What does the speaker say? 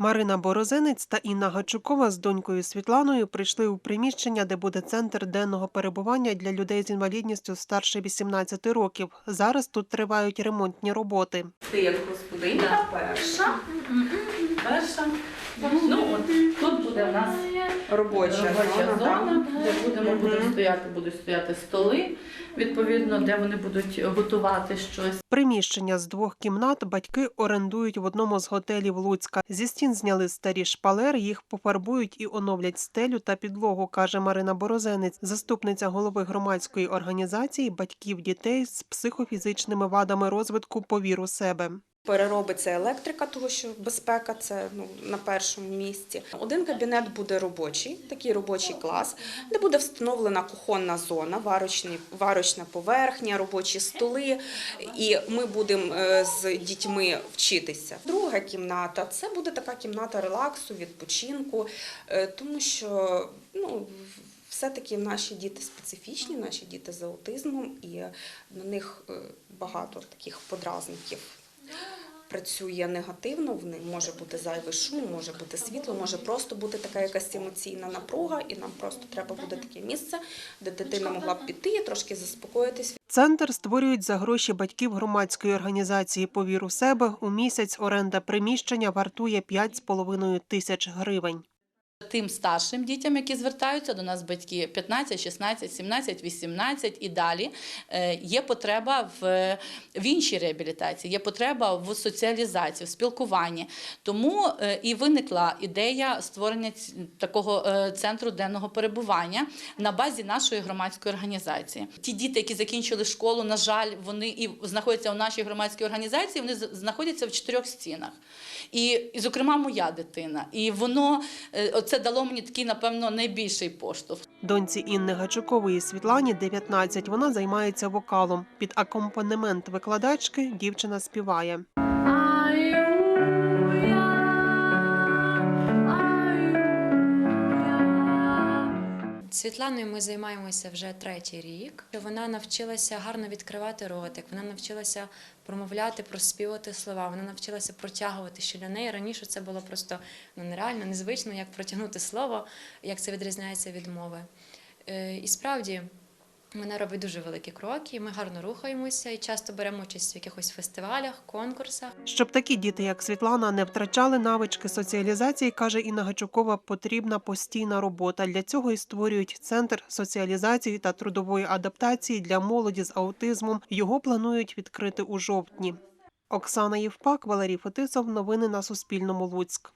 Марина Борозенець та Інна Гачукова з донькою Світланою прийшли у приміщення, де буде центр денного перебування для людей з інвалідністю старше 18 років. Зараз тут тривають ремонтні роботи. Ти як господиня перша. Перша. Ну от тут буде в нас Робоча, робоча зона, зона, де будемо Мгм. будемо стояти, будуть стояти столи, відповідно, де вони будуть готувати щось. Приміщення з двох кімнат батьки орендують в одному з готелів Луцька. Зі стін зняли старі шпалери, їх пофарбують і оновлять стелю та підлогу, каже Марина Борозенець, заступниця голови громадської організації батьків дітей з психофізичними вадами розвитку повір у себе. Переробиться електрика, тому що безпека це ну, на першому місці. Один кабінет буде робочий, такий робочий клас, де буде встановлена кухонна зона, варочні, варочна поверхня, робочі столи, і ми будемо е, з дітьми вчитися. Друга кімната це буде така кімната релаксу, відпочинку, е, тому що ну. Все-таки наші діти специфічні, наші діти з аутизмом, і на них е, багато таких подразників працює негативно, в них може бути зайвий шум, може бути світло, може просто бути така якась емоційна напруга, і нам просто треба буде таке місце, де дитина могла б піти, трошки заспокоїтись. Центр створюють за гроші батьків громадської організації Повір у себе. У місяць оренда приміщення вартує 5,5 тисяч гривень. Тим старшим дітям, які звертаються до нас батьки 15, 16, 17, 18 і далі, е, є потреба в, в іншій реабілітації, є потреба в соціалізації, в спілкуванні. Тому е, і виникла ідея створення такого е, центру денного перебування на базі нашої громадської організації. Ті діти, які закінчили школу, на жаль, вони і знаходяться у нашій громадській організації, вони знаходяться в чотирьох стінах. І, і зокрема, моя дитина. І воно е, дало мені такий, напевно, найбільший поштовх. Доньці Інни Гачукової Світлані 19. Вона займається вокалом. Під акомпанемент викладачки дівчина співає. Світланою ми займаємося вже третій рік. Вона навчилася гарно відкривати ротик, вона навчилася промовляти, проспівати слова, вона навчилася протягувати, що для неї раніше це було просто ну, нереально, незвично, як протягнути слово, як це відрізняється від мови. Е, І справді. Вона робить дуже великі кроки, ми гарно рухаємося і часто беремо участь в якихось фестивалях, конкурсах. Щоб такі діти, як Світлана, не втрачали навички соціалізації, каже Інна Гачукова, потрібна постійна робота. Для цього і створюють центр соціалізації та трудової адаптації для молоді з аутизмом. Його планують відкрити у жовтні. Оксана Євпак, Валерій Фетисов. Новини на Суспільному. Луцьк.